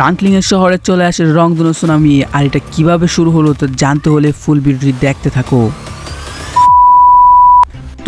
ফ্রাঙ্কলিংয়ের শহরে চলে আসে রংধনু সুনামি। আর এটা কীভাবে শুরু হলো তো জানতে হলে ফুল ভিডিওটি দেখতে থাকো।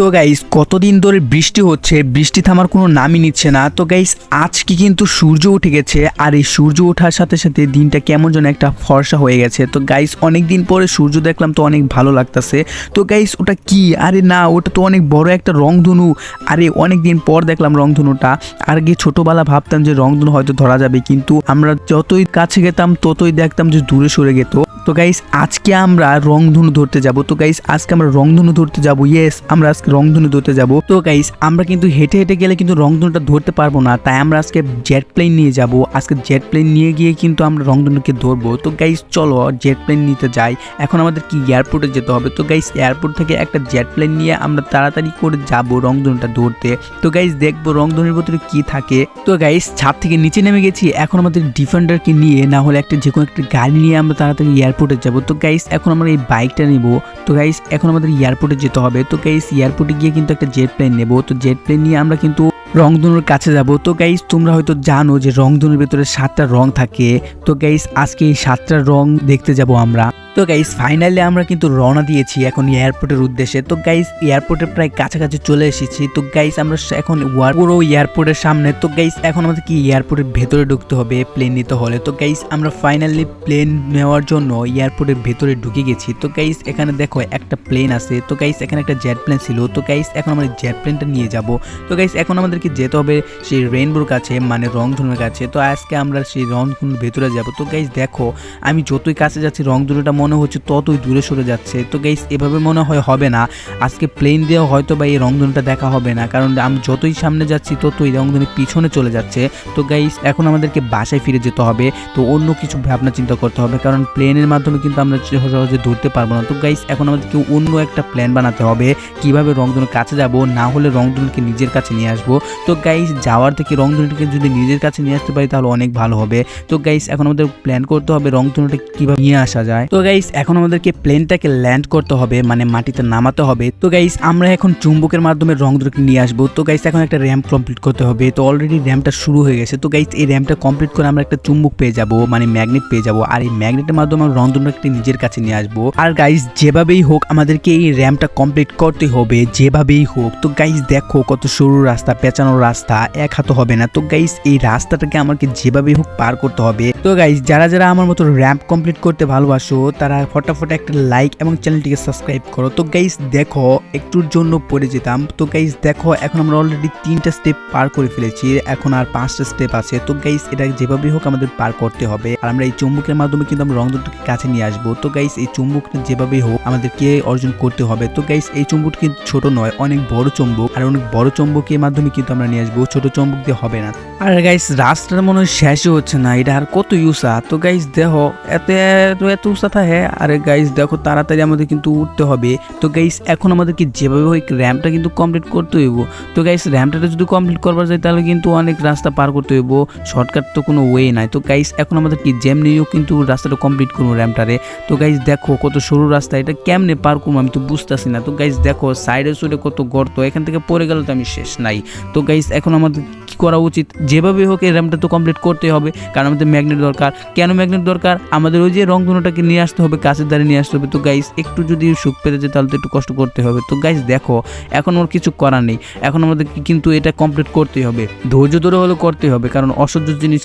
তো গাইস কতদিন ধরে বৃষ্টি হচ্ছে, বৃষ্টি থামার কোনো নামই নিচ্ছে না। তো গাইস আজকে কিন্তু সূর্য উঠে গেছে, আর এই সূর্য ওঠার সাথে সাথে দিনটা কেমন যেন একটা ফর্সা হয়ে গেছে। তো গাইস অনেক দিন পরে সূর্য দেখলাম তো অনেক ভালো লাগতাছে। তো গাইস ওটা কি? আরে না, ওটা তো অনেক বড় একটা রংধনু। আরে অনেক দিন পর দেখলাম রংধনুটা। আর গিয়ে ছোটোবেলা ভাবতাম যে রংধনু হয়তো ধরা যাবে, কিন্তু আমরা যতই কাছে গেতাম, ততই দেখতাম যে দূরে সরে যেত তো গাইস আজকে আমরা রংধনু ধরতে যাব। তো গাইস আজকে আমরা রংধনু ধরতে যাব। ইয়েস আমরা আজকে রংধনু ধরতে যাব। তো গাইস আমরা কিন্তু হেঁটে হেঁটে গেলে কিন্তু রংধনুটা ধরতে পারব না, তাই আমরা আজকে জেট প্লেন নিয়ে যাব। আজকে জেট প্লেন নিয়ে গিয়ে কিন্তু আমরা রংধনুকে ধরবো। তো গাইস চলো জেট প্লেন নিতে যাই। এখন আমাদের কি এয়ারপোর্টে যেতে হবে? তো গাইস এয়ারপোর্ট থেকে একটা জেট প্লেন নিয়ে আমরা তাড়াতাড়ি করে যাব রংধনুটা ধরতে। তো গাইস দেখব রংধনুর ভিতরে কি থাকে। তো গাইস ছাদ থেকে নিচে নেমে গেছি। এখন আমাদের ডিফেন্ডারকে নিয়ে না হলে একটা যে কোনো একটা গাড়ি নিয়ে আমরা তাড়াতাড়ি এয়ারপোর্টে যাব। তো গাইস এখন আমরা এই বাইকটা নেব। তো গাইস এখন আমাদের এয়ারপোর্টে যেতে হবে। তো গাইস এয়ারপোর্টে গিয়ে কিন্তু একটা জেট প্লেন নেব। তো জেট প্লেন নিয়ে আমরা কিন্তু রংধনুর কাছে যাব তো গাইস তোমরা হয়তো জানো যে রংধনুর ভেতরে সাতটা রং থাকে তো গাইস আজকে এই সাতটা রং দেখতে যাব আমরা তো গাইস ফাইনালি আমরা কিন্তু রওনা দিয়েছি এখন এয়ারপোর্টের উদ্দেশ্যে তো গাইস এয়ারপোর্টের প্রায় কাছাকাছি চলে এসেছি তো গাইস আমরা এখন পুরো এয়ারপোর্টের সামনে তো গাইস এখন আমাদের কি এয়ারপোর্টের ভেতরে ঢুকতে হবে প্লেন নিতে হলে তো গাইস আমরা ফাইনালি প্লেন নেওয়ার জন্য এয়ারপোর্টের ভেতরে ঢুকে গেছি তো গাইস এখানে দেখো একটা প্লেন আছে তো গাইস এখানে একটা জেট প্লেন ছিল তো গাইস এখন আমরা জেট প্লেনটা নিয়ে যাব তো গাইস এখন আমাদেরকে যেতে হবে সেই রেইনবোর কাছে মানে রংধনুর কাছে তো আজকে আমরা সেই রংধনুর ভেতরে যাব। তো গাইস দেখো, আমি যতই কাছে যাচ্ছি, রংধনুটা মনে হচ্ছে ততই দূরে সরে যাচ্ছে। তো গাইজ এভাবে মনে হয় হবে না। আজকে প্লেন দিয়ে হয়তো বা এই রংধনুটা দেখা হবে না। কারণ আমি যতই সামনে যাচ্ছি, ততই রংধনু পিছনে চলে যাচ্ছে। তো গাইজ এখন আমাদেরকে বাসায় ফিরে যেতে হবে। তো অন্য কিছু ভাবনা চিন্তা করতে হবে। কারণ প্লেনের মাধ্যমে কিন্তু আমরা সহজে ধরতে পারব না। তো গাইজ এখন আমাদেরকে অন্য একটা প্ল্যান বানাতে হবে। কীভাবে রংধনুর কাছে যাব? না হলে রংধনুকে নিজের কাছে নিয়ে আসব। তো গাইস যাওয়ার থেকে রংধনুটিকে যদি নিজের কাছে নিয়ে আসতে পারি, তাহলে অনেক ভালো হবে। তো গাইস এখন আমাদের প্ল্যান করতে হবে রংধনুটা কীভাবে নিয়ে আসা যায়। তো গাইস এখন আমাদেরকে প্লেনটাকে ল্যান্ড করতে হবে মানে মাটিতে নামাতে হবে। তো গাইস আমরা এখন চুম্বকের মাধ্যমে রং রংধনুকে নিয়ে আসব। তো গাইস এখন একটা র্যাম্প কমপ্লিট করতে হবে। তো অলরেডি র্যাম্পটা শুরু হয়ে গেছে। তো গাইস এই র্যাম্পটা কমপ্লিট করে আমরা একটা চুম্বক পেয়ে যাব মানে ম্যাগনেট পেয়ে যাব। আর এই ম্যাগনেটের মাধ্যমে আমরা রংধনুটাকে নিজের কাছে নিয়ে আসব। আর গাইস যেভাবেই হোক, আমাদেরকে এই র্যাম্পটা কমপ্লিট করতে হবে, যেভাবেই হোক। তো গাইস দেখো কত সরু রাস্তা পেঁচানো রাস্তা এক হাতে হবে না। তো গাইস এই রাস্তাটাকে আমাকে যেভাবেই হোক পার করতে হবে। তো গাইস যারা যারা আমার মতো র্যাম্প কমপ্লিট করতে ভালোবাসো, তারা ফটাফট একটা লাইক এবং চ্যানেলটিকে সাবস্ক্রাইব করো। তো গাইস দেখো, একটুর জন্য পড়ে যেতাম। তো গাইস দেখো, এখন আমরা অলরেডি তিনটা স্টেপ পার করে ফেলেছি। এখন আর পাঁচটা স্টেপ আছে। তো গাইস এটা যেভাবেই হোক আমাদের পার করতে হবে। আর আমরা এই চুম্বকের মাধ্যমে কিন্তু আমরা রংধনুকে কাছে নিয়ে আসব। তো গাইস এই চুম্বকটা যেভাবেই হোক আমাদেরকে অর্জন করতে হবে। তো গাইস এই চুম্বক কিন্তু ছোট নয়, অনেক বড় চুম্বক। আর অনেক বড় চুম্বকের মাধ্যমে কিন্তু আমরা নিয়ে আসব, ছোট চুম্বক দিয়ে হবে না। আর গাইস রাস্তাটা মনে হয় শেষই হচ্ছে না, এটা আর কত ইউসা তো গাইস দেখো, এত এত এত উষা থাকে, আরে গাইস দেখো, তাড়াতাড়ি আমাদের কিন্তু উঠতে হবে। তো গাইস এখন আমাদেরকে যেভাবে হোক র্যাম্পটা কিন্তু কমপ্লিট করতে হইব। তো গাইস র্যাম্পটা যদি কমপ্লিট করবার যায়, তাহলে কিন্তু অনেক রাস্তা পার করতে হইব। শর্টকাট তো কোনো ওয়ে নাই। তো গাইস এখন আমাদের কি জ্যাম নিয়েও কিন্তু রাস্তাটা কমপ্লিট করব র্যাম্পটারে তো গাইস দেখো, কত সরু রাস্তা, এটা কেমনে পার করব আমি তো বুঝতেছি না। তো গাইস দেখো সাইডে সুইডে কত গর্ত, এখান থেকে পড়ে গেলে তো আমি শেষ নাই। তো গাইস এখন আমাদের কি করা উচিত? যেভাবে হোক এই র্যামটা তো কমপ্লিট করতে হবে, কারণ আমাদের ম্যাগনেট দরকার। কেন ম্যাগনেট দরকার? আমাদের ওই যে রংধনুটাকে নিয়ে আসতে হবে কাছের দ্বারে নিয়ে আসতে হবে। তো গাইস একটু যদি সুখ পেতে যায় তাহলে তো একটু কষ্ট করতে হবে। তো গাইস দেখো, এখন ওর কিছু করার নেই। এখন আমাদের কিন্তু এটা কমপ্লিট করতেই হবে। ধৈর্য ধরে হলেও করতেই হবে, কারণ অসহ্য জিনিস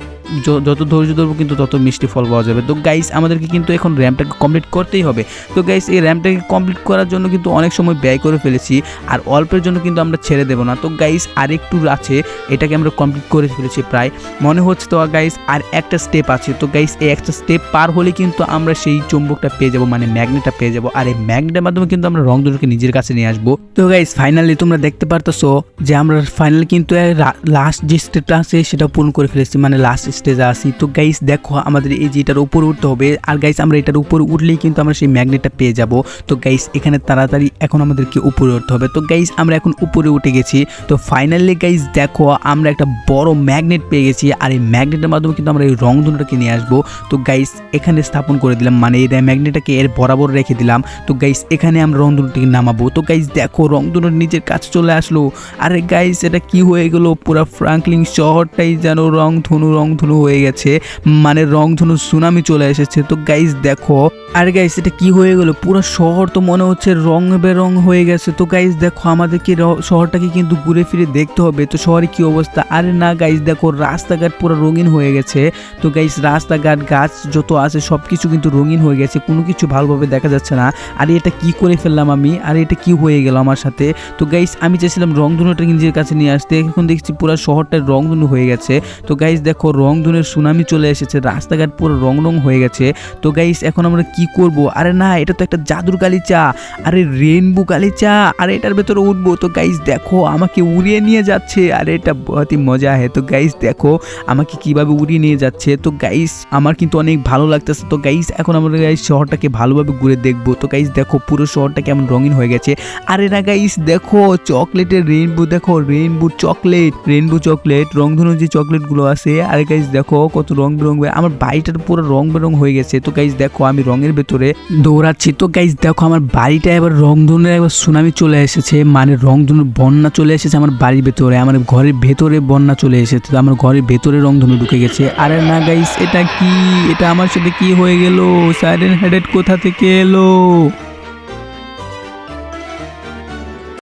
যত ধৈর্য ধরবো কিন্তু তত মিষ্টি ফল পাওয়া যাবে। তো গাইস আমাদেরকে কিন্তু এখন র্যামটাকে কমপ্লিট করতেই হবে। তো গাইস এই র্যামটাকে কমপ্লিট করার জন্য কিন্তু অনেক সময় ব্যয় করে ফেলেছি, আর অল্পের জন্য কিন্তু আমরা ছেড়ে দেবো না। তো গাইস আরেকটু আছে, এটাকে আমরা কমপ্লিট করে ফেলেছি প্রায়। মনে হচ্ছে তো গাইস আর একটা স্টেপ আছে। তো গাইস এই একটা স্টেপ পার হলে কিন্তু আমরা সেই চুম্বকটা পেয়ে যাব মানে ম্যাগনেটটা পেয়ে যাব। আর এই ম্যাগনেটের মাধ্যমে কিন্তু আমরা রংধনুকে নিজের কাছে নিয়ে আসব। তো গাইস ফাইনালি তোমরা দেখতে পারতেছো যে আমরা ফাইনালি কিন্তু লাস্ট যে স্টেপটা আছে, সেটা পূরণ করে ফেলেছি মানে লাস্ট স্টেজে আসি তো গাইস দেখো, আমাদের এই যে এটার উপরে উঠতে হবে, আর গাইস আমরা এটার উপরে উঠলেই কিন্তু আমরা সেই ম্যাগনেটটা পেয়ে যাব। তো গাইস এখানে তাড়াতাড়ি এখন আমাদেরকে উপরে উঠতে হবে। তো গাইস আমরা এখন উপরে উঠে গেছি। তো ফাইনালি গাইজ দেখো, আমরা একটা বড় ম্যাগনেট পেয়ে গেছি, আর এই ম্যাগনেটের মাধ্যমে কিন্তু আমরা এই রংধনুটাকে নিয়ে আসব। তো গাইস এখানে স্থাপন করে দিলাম মানে এই ম্যাগনেটটাকে এর বরাবর রেখে দিলাম। তো গাইস এখানে আমরা রংধনুটাকে নামাবো। তো গাইস দেখো, রংধনুর নিচের কাছে চলে আসলো। আরে গাইস এটা কি হয়ে গেল? পুরো ফ্রাঙ্কলিং শহরটাই যেন রংধনু রংধনু হয়ে গেছে। মানে রংধনু সুনামি চলে এসেছে। তো গাইস দেখো আরে গাইস এটা কি হয়ে গেল? পুরো শহর তো মনে হচ্ছে রং বেরং হয়ে গেছে। তো গাইস দেখো, আমাদেরকে শহরটাকে কিন্তু ঘুরে ফিরে দেখতে হবে। তো শহরে কি অবস্থা? আরে না গাইস দেখো, রাস্তাঘাট পুরো রঙিন হয়ে গেছে। তো গাইস রাস্তাঘাট, গাছ যত আছে সব কিছু কিন্তু রঙিন হয়ে গেছে। কোনো কিছু ভালোভাবে দেখা যাচ্ছে না। আরে এটা কি করে ফেললাম আমি? আরে এটা কি হয়ে গেল আমার সাথে? তো গাইস আমি চাইছিলাম রংধনুটা নিজের কাছে নিয়ে আসতে। এখন দেখছি পুরো শহরটা রংধনু হয়ে গেছে। তো গাইস দেখো, রংধনুর সুনামি চলে এসেছে। রাস্তাঘাট পুরো রং রং হয়ে গেছে। তো গাইস এখন আমরা কি করব? আরে না, এটা তো একটা জাদুর গালিচা। আরে রেনবো গালিচা, আরে এটার ভেতরে উঠবো। তো গাইস দেখো, আমাকে উড়িয়ে নিয়ে যাচ্ছে। আরে এটা বহুতই মজা হয় তো গাইস দেখো, আমাকে কীভাবে উড়িয়ে নিয়ে যাচ্ছে। তো গাইস আমার কিন্তু অনেক ভালো লাগতেছে। তো গাইস এখন আমরা গাইস শহরটাকে ভালোভাবে ঘুরে দেখব। তো গাইস দেখো, পুরো শহরটা কেমন রঙিন হয়ে গেছে। আরে না গাইস দেখো, চকলেটের রেইনবো, দেখো, রেইনবো চকলেট রেইনবো চকলেট রংধনু যে চকলেটগুলো আছে। আরে গাইস দেখো, কত রং বেরং আমার বাড়িটার পুরো রং বেরং হয়ে গেছে। তো গাইস দেখো, আমি রঙের ভেতরে। দৌড়াচ্ছি। তো গাইজ দেখো আমার বাড়িটা এবার রংধনুর একবার সুনামি চলে এসেছে। মানে রংধনুর বন্যা চলে এসেছে আমার বাড়ির ভেতরে। আমার ঘরের ভেতরে বন্যা চলে এসেছে। তো আমার ঘরের ভেতরে রংধনু ঢুকে গেছে। আরে না গাইস এটা কি? এটা আমার সাথে কি হয়ে গেল? সাইডেন হেডেড কোথা থেকে এলো?